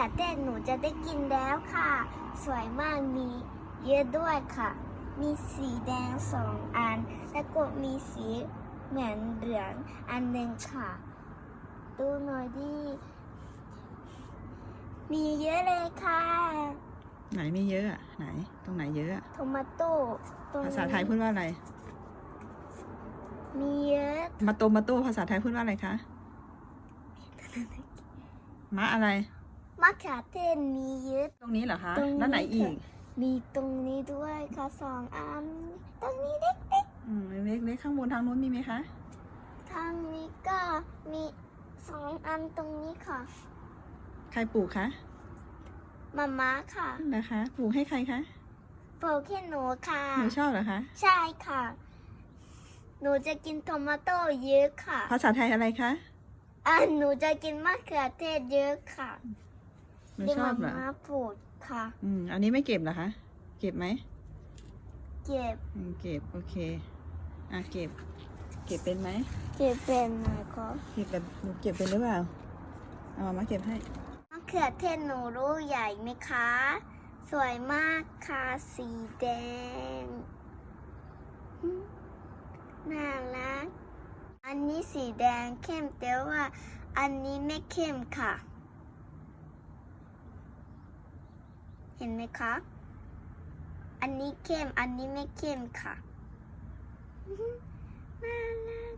ขือเทศหนูจะได้กินแล้วค่ะ สวยมากมีเยอะด้วยค่ะ มีสีแดงสองอัน แล้วก็มีสีเหมือนเหลืองอันหนึ่งค่ะ ดูหน่อยดิ มีเยอะเลยค่ะไหนไม่เยอะอะไหน ตรงไหนเยอะอะโทมาโต้ตรงนี้ภาษาไทยพูดว่าอะไร มีเยอะ มาโตมาโตภาษาไทยพูดว่าอะไรคะมะอะไร มะเขือเทศมีเยอะ ตรงนี้เหรอคะ ตรงนี้ แล้วไหนอีกค่ะมีตรงนี้ด้วยค่ะสองอัน ตรงนี้เล็กอืมเล็กเล็กข้างบนทางนู้นมีไหมคะ ๆทางนี้ก็มีสองอันตรงนี้ค่ะใครปลูกคะมาม่าค่ะนะคะ ปลูกให้ใครคะโปรแค่หนูค่ะ หนูชอบเหรอคะ ใช่ค่ะ หนูจะกินโทมาโต้เยอะค่ะภาษาไทยอะไรคะ อะหนูจะกินมะเขือเทศเยอะค่ะ หนูที่ชอมาบเหรอม่าปลูกค่ะ อืม อันนี้ไม่เก็บเหรอคะ เก็บไหม เก็บอืมเก็บ โอเค อะ เก็บ เก็บเป็นไหม เก็บเป็นหน่อยก็เก็บแบบหนูเก็บเป็นหรือเปล่า เอามามาเก็บให้มะเขือเทศหนูรู้ใหญ่ไหมคะ สวยมากค่ะสีแดงอืมน่ารัก อันนี้สีแดงเข้มแต่ว่า อันนี้ไม่เข้มค่ะ เห็นไหมคะ อันนี้เข้ม อันนี้ไม่เข้มค่ะน่ารัก